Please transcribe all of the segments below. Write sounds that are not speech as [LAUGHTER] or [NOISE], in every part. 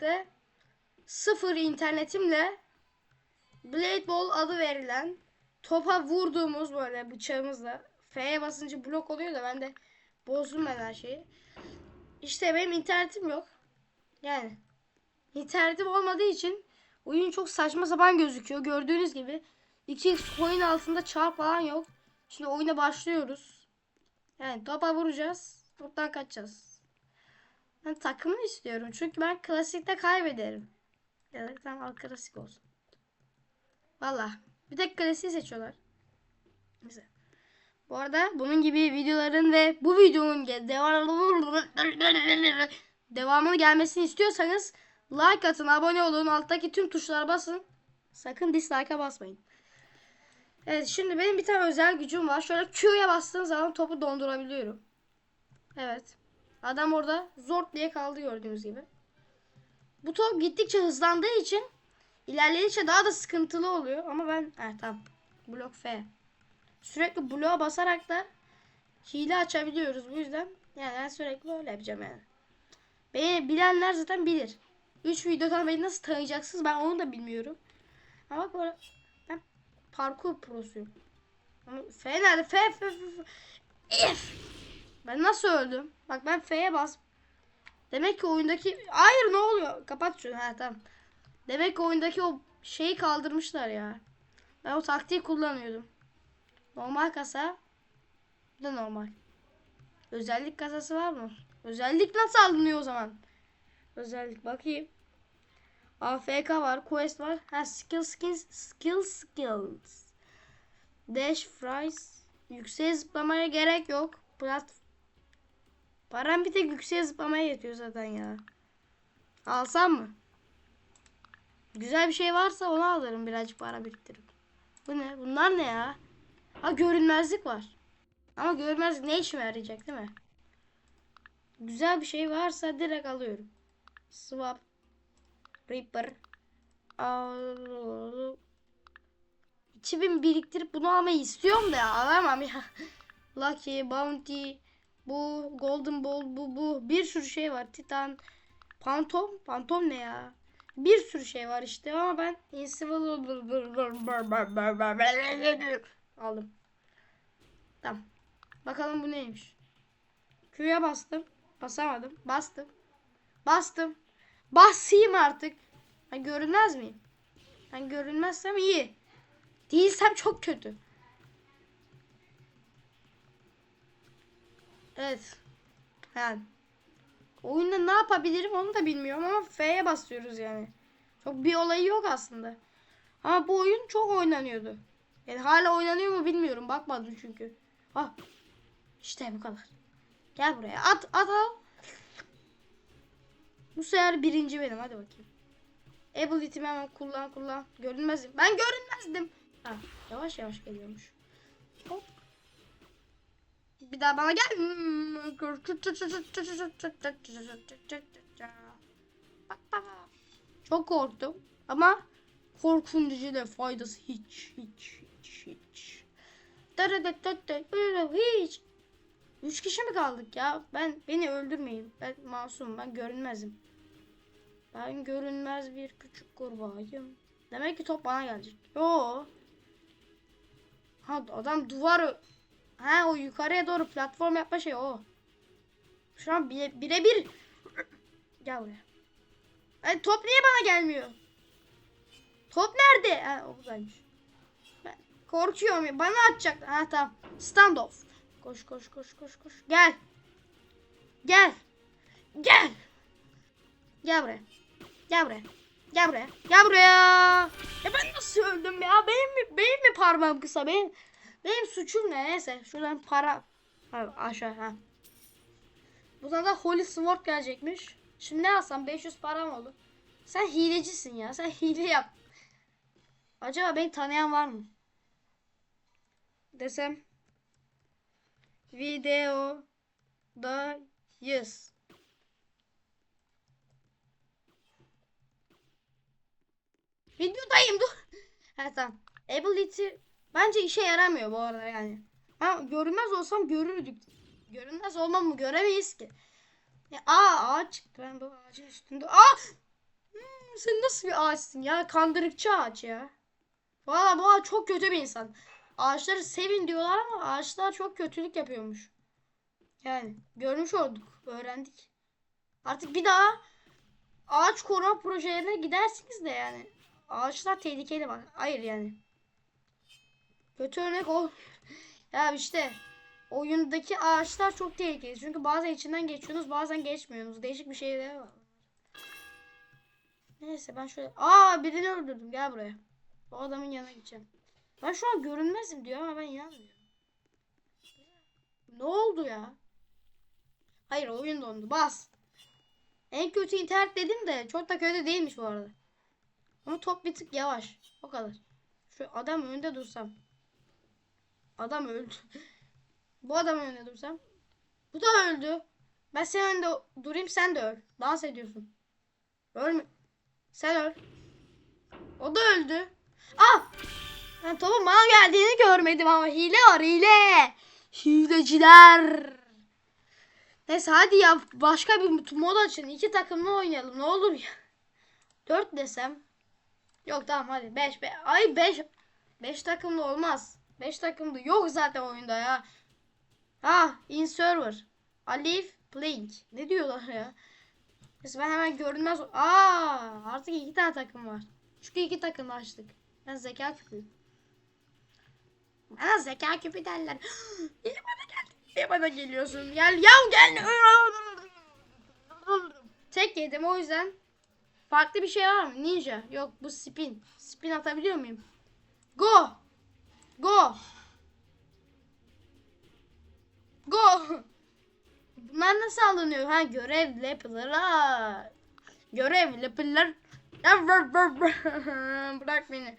de sıfır internetimle Blade Ball adı verilen topa vurduğumuz böyle bıçağımızla F'ye basınca blok oluyor da ben de bozdum ben her şeyi. İşte benim internetim yok. Yani internetim olmadığı için oyun çok saçma sapan gözüküyor. Gördüğünüz gibi 2x coin altında çarp falan yok. Şimdi oyuna başlıyoruz. Yani topa vuracağız. Toptan kaçacağız. Ben takımı istiyorum. Çünkü ben klasikte kaybederim. Ya da tamam al klasik olsun. Valla. Bir tek klasiği seçiyorlar. Güzel. Bu arada bunun gibi videoların ve bu videonun ge- devam devamını gelmesini istiyorsanız like atın, abone olun, alttaki tüm tuşlara basın. Sakın dislike'a basmayın. Evet şimdi benim bir tane özel gücüm var. Şöyle Q'ya bastığım zaman topu dondurabiliyorum. Evet. Adam orada zort diye kaldı gördüğünüz gibi. Bu top gittikçe hızlandığı için ilerledikçe daha da sıkıntılı oluyor. Ama ben evet tamam. Blok F. Sürekli bloğa basarak da hile açabiliyoruz. Bu yüzden yani ben sürekli öyle yapacağım yani. Beni bilenler zaten bilir. 3 videodan beni nasıl tanıyacaksınız ben onu da bilmiyorum. Ama böyle ben parkur prosuyum. Ama F nerede? F F F F. F. Ben nasıl öldüm? Bak ben F'ye bas. Demek ki oyundaki... Hayır ne oluyor? Kapat şunu. Ha tamam. Demek ki oyundaki o şeyi kaldırmışlar ya. Ben o taktiği kullanıyordum. Normal kasa. Bu da normal. Özellik kasası var mı? Özellik nasıl alınıyor o zaman? Özellik bakayım. AFK var, quest var. Ha skill skills, skill skills. Dash fries. Yüksek zıplamaya gerek yok. Plat Param bir tek yüksek zıplamaya yetiyor zaten ya. Alsam mı? Güzel bir şey varsa onu alırım birazcık para biriktirip. Bu ne? Bunlar ne ya? Ha görünmezlik var. Ama görünmezlik ne işime yarayacak değil mi? Güzel bir şey varsa direkt alıyorum. Swap. Reaper. Al. 2000 biriktirip bunu almayı istiyorum da ya, alamam ya. [LAUGHS] Lucky, Bounty, bu Golden Ball, bu bu bir sürü şey var. Titan, Phantom, Phantom ne ya? Bir sürü şey var işte ama ben Invisible aldım. Tamam. Bakalım bu neymiş. Q'ya bastım. Basamadım. Bastım. Bastım. Basayım artık. Ben görünmez miyim? Ben görünmezsem iyi. Değilsem çok kötü. Evet. Yani. Oyunda ne yapabilirim onu da bilmiyorum ama F'ye basıyoruz yani. Çok bir olayı yok aslında. Ama bu oyun çok oynanıyordu. Yani hala oynanıyor mu bilmiyorum. Bakmadım çünkü. Ah. İşte bu kadar. Gel buraya. At at al. Bu sefer birinci benim. Hadi bakayım. Ability'mi hemen kullan kullan. Görünmezdim. Ben görünmezdim. Ha, yavaş yavaş geliyormuş. Hop. Bir daha bana gel. Çok korktum. Ama korkunca da faydası hiç hiç hiç hiç. Hiç. Üç kişi mi kaldık ya? Ben beni öldürmeyin. Ben masumum. Ben görünmezim. Ben görünmez bir küçük kurbağayım. Demek ki top bana gelecek. Yo. Ha adam duvarı Ha o yukarıya doğru platform yapma şey o. Şu an bire, birebir. Gel buraya. Ay, top niye bana gelmiyor? Top nerede? Ha o buradaymış. Ben korkuyorum. Bana atacak. Ha tamam. Standoff. Koş koş koş koş koş. Gel. Gel. Gel. Gel buraya. Gel buraya. Gel buraya. Gel buraya. Ya ben nasıl öldüm ya? Benim mi, benim mi parmağım kısa? Benim benim suçum ne? Neyse şuradan para ha, aşağı ha. Buradan da Holy Sword gelecekmiş. Şimdi ne alsam 500 param oldu. Sen hilecisin ya. Sen hile yap. Acaba beni tanıyan var mı? Desem videodayız. Videodayım dur. [LAUGHS] Ha tamam. Ability bence işe yaramıyor bu arada yani. Ha görünmez olsam görürdük. Görünmez olmam mı göremeyiz ki. Ya, aa ağaç çıktı. Ben bu ağacın üstünde. Aa! Sen nasıl bir ağaçsın ya? Kandırıkçı ağaç ya. Valla bu ağaç çok kötü bir insan. Ağaçları sevin diyorlar ama ağaçlar çok kötülük yapıyormuş. Yani görmüş olduk, öğrendik. Artık bir daha ağaç koruma projelerine gidersiniz de yani. Ağaçlar tehlikeli bak. Hayır yani. Kötü örnek ol. ya işte oyundaki ağaçlar çok tehlikeli. Çünkü bazen içinden geçiyorsunuz bazen geçmiyorsunuz. Değişik bir şeyler var. Neyse ben şöyle... Aa birini öldürdüm gel buraya. O adamın yanına gideceğim. Ben şu an görünmezim diyor ama ben inanmıyorum. Ne oldu ya? Hayır oyun dondu. Bas. En kötü internet dedim de çok da kötü değilmiş bu arada. Ama top bir tık yavaş. O kadar. Şu adam önünde dursam. Adam öldü. bu adam önünde dursam. Bu da öldü. Ben senin önünde durayım sen de öl. Dans ediyorsun. Ölme. Sen öl. O da öldü. Ah! Ben topun bana geldiğini görmedim ama hile var hile. Hileciler. Neyse hadi ya başka bir mod açın. İki takımlı oynayalım ne olur ya. Dört desem. Yok tamam hadi beş. Be Ay beş. Beş takımlı olmaz. Beş takımlı yok zaten oyunda ya. Ah in server. Alif Blink. Ne diyorlar ya? Neyse ben hemen görünmez. Aa artık iki tane takım var. Çünkü iki takım açtık. Ben zeka küpüyüm. Bana zeka küpü derler. [GASPS] Niye bana geldin? Niye bana geliyorsun? Gel yav gel. [LAUGHS] Tek yedim o yüzden. Farklı bir şey var mı? Ninja. Yok bu spin. Spin atabiliyor muyum? Go. Go. Go. Bunlar nasıl alınıyor? Ha görev ha. Görev bır. Bırak beni.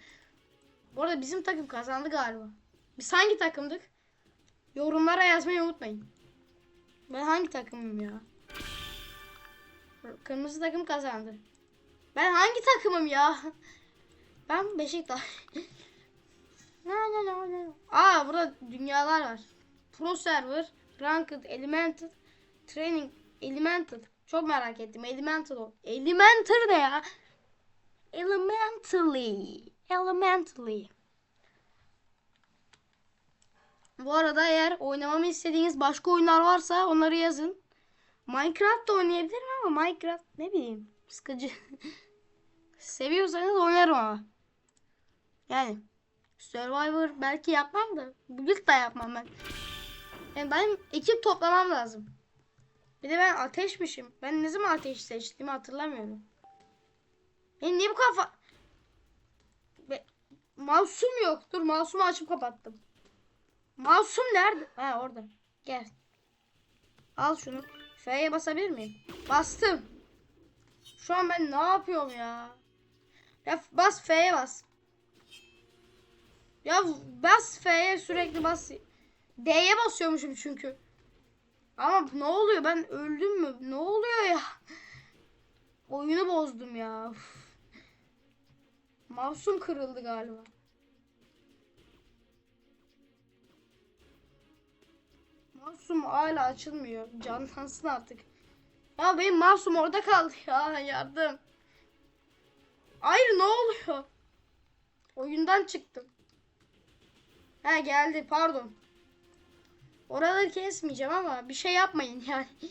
Bu arada bizim takım kazandı galiba. Biz hangi takımdık? Yorumlara yazmayı unutmayın. Ben hangi takımım ya? Kırmızı takım kazandı. Ben hangi takımım ya? [LAUGHS] Ben Beşiktaş. [LAUGHS] Aa burada dünyalar var. Pro Server, Ranked, Elemented, Training, Elemented. Çok merak ettim. Elemental o. Elemental ne ya? Elementally. Elementally. Bu arada eğer oynamamı istediğiniz başka oyunlar varsa onları yazın. Minecraft da oynayabilirim ama Minecraft ne bileyim sıkıcı. [LAUGHS] Seviyorsanız oynarım ama. Yani Survivor belki yapmam da Build da yapmam ben. Yani benim ekip toplamam lazım. Bir de ben ateşmişim. Ben ne zaman ateş seçtiğimi hatırlamıyorum. Benim niye bu kafa... Be... Masum yok. Dur masumu açıp kapattım. Masum nerede? Ha orada. Gel. Al şunu. F'ye basabilir miyim? Bastım. Şu an ben ne yapıyorum ya? Ya bas F'ye bas. Ya bas F'ye sürekli bas. D'ye basıyormuşum çünkü. Ama ne oluyor? Ben öldüm mü? Ne oluyor ya? [LAUGHS] Oyunu bozdum ya. Uf. Mouse'um kırıldı galiba. Mouse'um hala açılmıyor. Canlansın artık. Ya benim mouse'um orada kaldı ya. Yardım. Hayır ne oluyor? Oyundan çıktım. Ha geldi pardon. Oraları kesmeyeceğim ama bir şey yapmayın yani. [LAUGHS]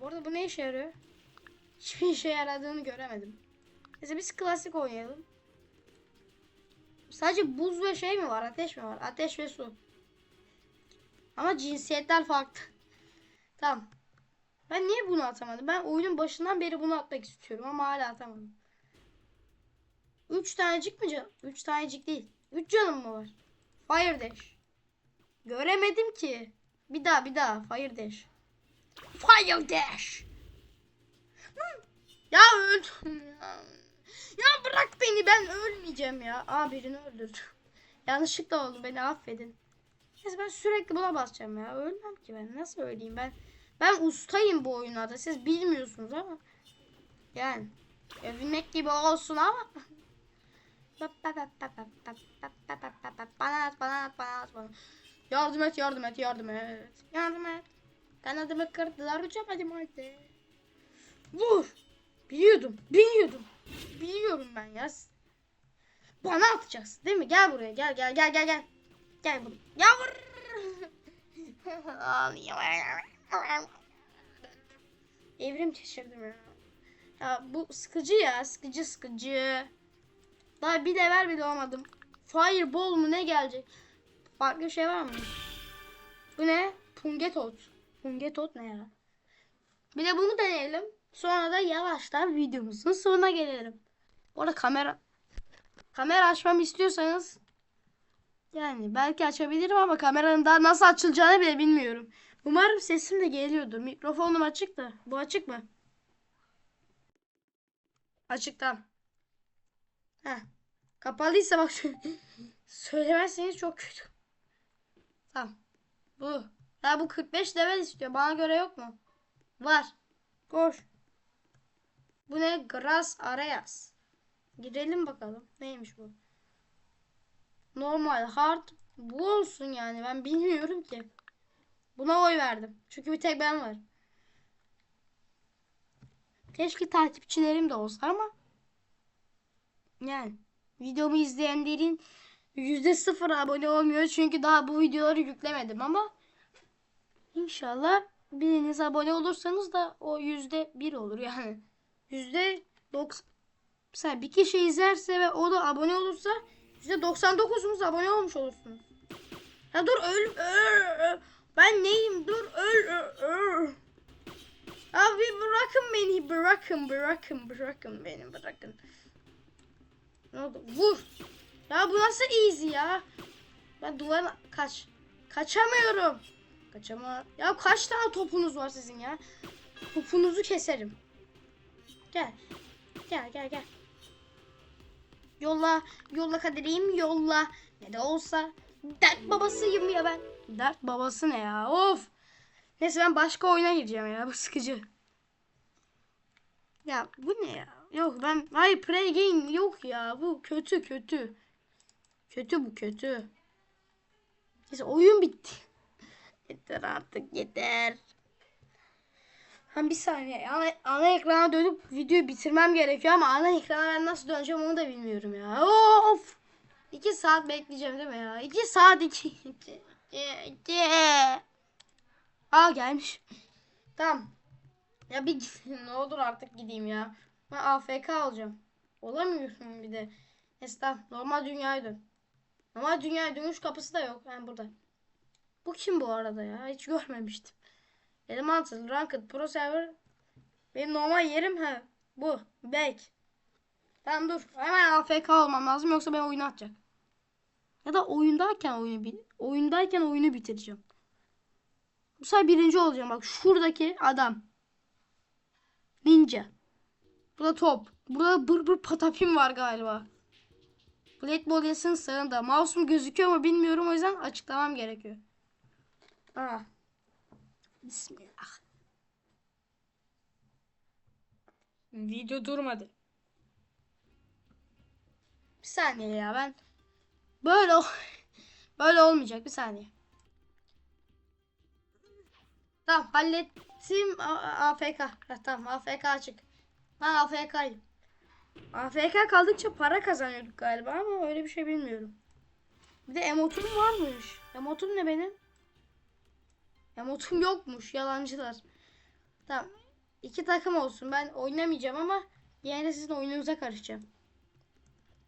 Bu arada bu ne işe yarıyor? Hiçbir işe yaradığını göremedim. Neyse biz klasik oynayalım. Sadece buz ve şey mi var? Ateş mi var? Ateş ve su. Ama cinsiyetler farklı. tamam. Ben niye bunu atamadım? Ben oyunun başından beri bunu atmak istiyorum ama hala atamadım. 3 tanecik mi can? 3 tanecik değil. 3 canım mı var? Fire Dash. Göremedim ki. Bir daha bir daha Fire Dash. Fire Dash. Ya öldüm ya. Ya bırak beni ben ölmeyeceğim ya. Aa birini öldürdüm. Yanlışlıkla oldu beni affedin. Neyse ben sürekli buna basacağım ya. Ölmem ki ben. Nasıl öleyim ben? Ben ustayım bu oyunlarda. Siz bilmiyorsunuz ama. Yani. Övünmek gibi olsun ama. Bana at bana at. Yardım et yardım et yardım et. Yardım et. Kanadımı kırdılar uçamadım hadi. Vur. Biliyordum. Biliyordum. Biliyorum ben ya. Bana atacaksın değil mi? Gel buraya. Gel gel gel gel gel. Gel buraya. Gel. [LAUGHS] Evrim geçirdim ya. Ya bu sıkıcı ya. Sıkıcı sıkıcı. Daha bir level bile olmadım. Fireball mu ne gelecek? Farklı şey var mı? Bu ne? Pungetot. Pungetot ne ya? Bir de bunu deneyelim. Sonra da yavaştan videomuzun sonuna gelelim. Bu arada kamera kamera açmamı istiyorsanız yani belki açabilirim ama kameranın daha nasıl açılacağını bile bilmiyorum. Umarım sesim de geliyordur. Mikrofonum açık da. Bu açık mı? Açık tamam. Heh. Kapalıysa bak [LAUGHS] söylemezseniz çok kötü. Tamam. Bu. Ya bu 45 level istiyor. Bana göre yok mu? Var. Koş. Bu ne? Grass Areas. Girelim bakalım. Neymiş bu? Normal, hard. Bu olsun yani. Ben bilmiyorum ki. Buna oy verdim. Çünkü bir tek ben var. Keşke takipçilerim de olsa ama yani videomu izleyenlerin yüzde sıfır abone olmuyor çünkü daha bu videoları yüklemedim ama inşallah biriniz abone olursanız da o yüzde bir olur yani yüzde doksan mesela bir kişi izlerse ve o da abone olursa yüzde 99'unuz abone olmuş olursunuz. Ya dur öl, öl, öl. ben neyim dur öl, öl, öl. Abi bırakın beni bırakın bırakın bırakın beni bırakın. Ne oldu? Vur. Ya bu nasıl easy ya? Ben duvara kaç. Kaçamıyorum. Kaçama. Ya kaç tane topunuz var sizin ya? Topunuzu keserim. Gel. Gel gel gel. Yolla. Yolla kaderiyim yolla. Ne de olsa. Dert babasıyım ya ben. Dert babası ne ya? Of. Neyse ben başka oyuna gireceğim ya. Bu sıkıcı. Ya bu ne ya? Yok ben hayır play game yok ya. Bu kötü kötü. Kötü bu kötü. Neyse oyun bitti. [LAUGHS] yeter artık yeter. Ha bir saniye. Ana, ana ekrana dönüp videoyu bitirmem gerekiyor ama ana ekrana ben nasıl döneceğim onu da bilmiyorum ya. Of. İki saat bekleyeceğim değil mi ya? İki saat iki. iki, iki. Aa gelmiş. Tamam. Ya bir [LAUGHS] ne olur artık gideyim ya. Ben AFK olacağım. Olamıyorsun bir de. Tamam. Normal dünyaya dön. Normal dünyaya dönüş kapısı da yok. Ben burada. Bu kim bu arada ya? Hiç görmemiştim. Elemental, Ranked, Pro Server. Benim normal yerim ha. Bu. Back. Tamam dur. Hemen AFK olmam lazım yoksa ben oyunu atacak. Ya da oyundayken oyunu oyundayken oyunu bitireceğim. Bu sefer birinci olacağım. Bak şuradaki adam. Ninja. Burada top. Burada bır bır patapim var galiba. Blade Body'sinin sağında. Mouse'um gözüküyor mu bilmiyorum o yüzden açıklamam gerekiyor. Aa. Bismillah. Video durmadı. Bir saniye ya ben böyle [LAUGHS] böyle olmayacak bir saniye. Tamam hallettim A- AFK. Ha, tamam AFK açık. Ben AFK'yım. AFK kaldıkça para kazanıyorduk galiba ama öyle bir şey bilmiyorum. Bir de emotum varmış. Emotum ne benim? Emotum yokmuş yalancılar. Tamam. iki takım olsun. Ben oynamayacağım ama yine sizin oyununuza karışacağım.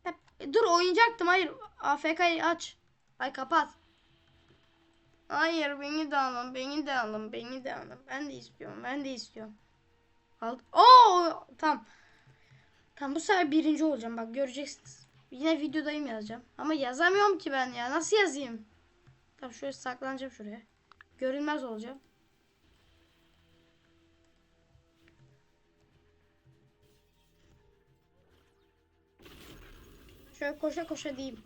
Hep, dur oynayacaktım. Hayır. AFK'yı aç. Ay kapat. Hayır beni de alın. Beni de alın. Beni de alın. Ben de istiyorum. Ben de istiyorum. Al. Oo tamam. Tamam bu sefer birinci olacağım. Bak göreceksiniz. Yine videodayım yazacağım. Ama yazamıyorum ki ben ya. Nasıl yazayım? Tamam şöyle saklanacağım şuraya. Görünmez olacağım. Şöyle koşa koşa diyeyim.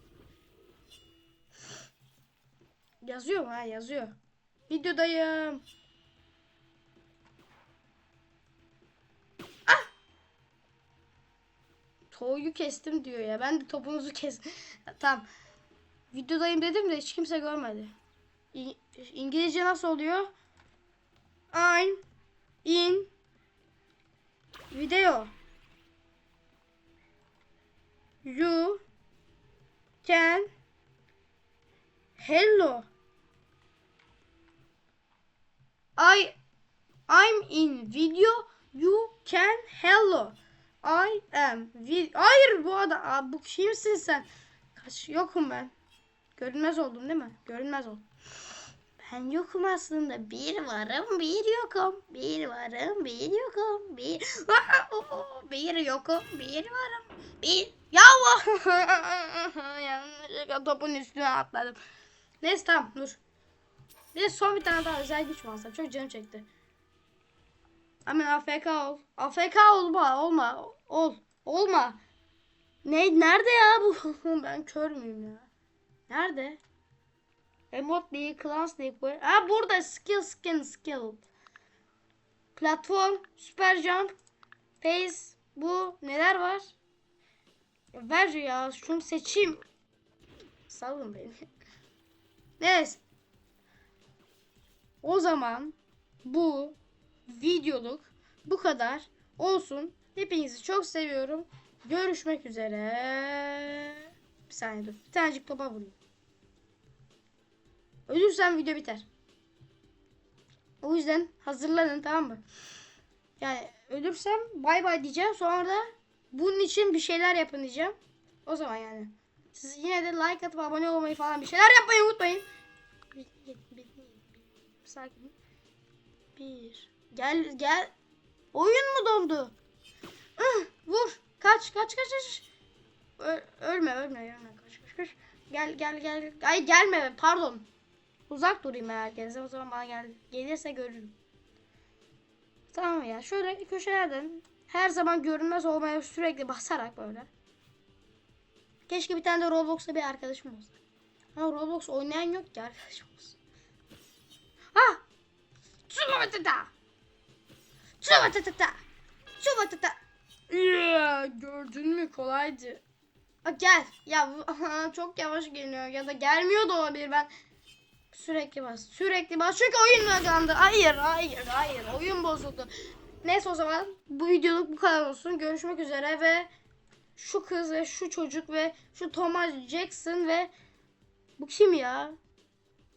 Yazıyor mu? Ha yazıyor. Videodayım. Toğuyu kestim diyor ya. Ben de topunuzu kes. [LAUGHS] tamam. Videodayım dedim de hiç kimse görmedi. İngilizce nasıl oluyor? I'm in video. You can hello. I I'm in video. You can hello. I am Hayır bu adam. Aa, bu kimsin sen? Kaç yokum ben. Görünmez oldum değil mi? Görünmez oldum. Ben yokum aslında. Bir varım, bir yokum. Bir varım, bir yokum. Bir bir yokum, bir varım. Bir ya [LAUGHS] yanlışlıkla topun üstüne atladım. Neyse tamam dur. Bir son bir tane daha özel güç mü? Çok canım çekti. Hemen AFK ol. AFK olma, olma. Ol. Olma. Ne nerede ya bu? [LAUGHS] ben kör müyüm ya? Nerede? Emote değil, class değil. bu- Ha burada skill skin skill. Platform, super jump, face, bu neler var? Ver ya şunu seçeyim. Salın beni. [LAUGHS] Neyse. O zaman bu videoluk bu kadar olsun. Hepinizi çok seviyorum. Görüşmek üzere. Bir saniye dur. Bir tanecik topa vurayım. Ölürsem video biter. O yüzden hazırlanın tamam mı? Yani ölürsem bay bay diyeceğim. Sonra da bunun için bir şeyler yapın diyeceğim. O zaman yani. Siz yine de like atıp abone olmayı falan bir şeyler yapmayı unutmayın. Bir, bir, bir, bir, sakin. Bir. Gel gel. Oyun mu dondu? Vur. Kaç kaç kaç kaç. Ö- ölme ölme ölme. Kaç kaç kaç. Gel gel gel. Ay gelme pardon. Uzak durayım herkese. O zaman bana gel. Gelirse görürüm. Tamam ya. Şöyle köşelerden her zaman görünmez olmaya sürekli basarak böyle. Keşke bir tane de Roblox'ta bir arkadaşım olsa. Ama Roblox oynayan yok ki arkadaşım olsun. Ha! Çuvatata! Çuvatata! Yeah, gördün mü kolaydı. Ha, gel. Ya çok yavaş geliyor ya da gelmiyor da olabilir ben. Sürekli bas. Sürekli bas. Çünkü oyun buglandı. Hayır, hayır, hayır. Oyun bozuldu. Neyse o zaman bu videoluk bu kadar olsun. Görüşmek üzere ve şu kız ve şu çocuk ve şu Thomas Jackson ve bu kim ya?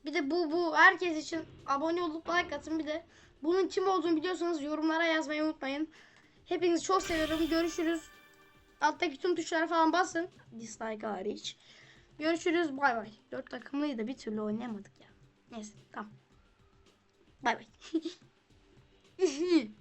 Bir de bu bu herkes için abone olup like atın bir de bunun kim olduğunu biliyorsanız yorumlara yazmayı unutmayın. Hepinizi çok seviyorum. Görüşürüz. Alttaki tüm tuşlara falan basın. Dislike hariç. Görüşürüz. Bay bay. Dört takımlıydı bir türlü oynayamadık ya. Neyse tamam. Bay bay. [LAUGHS]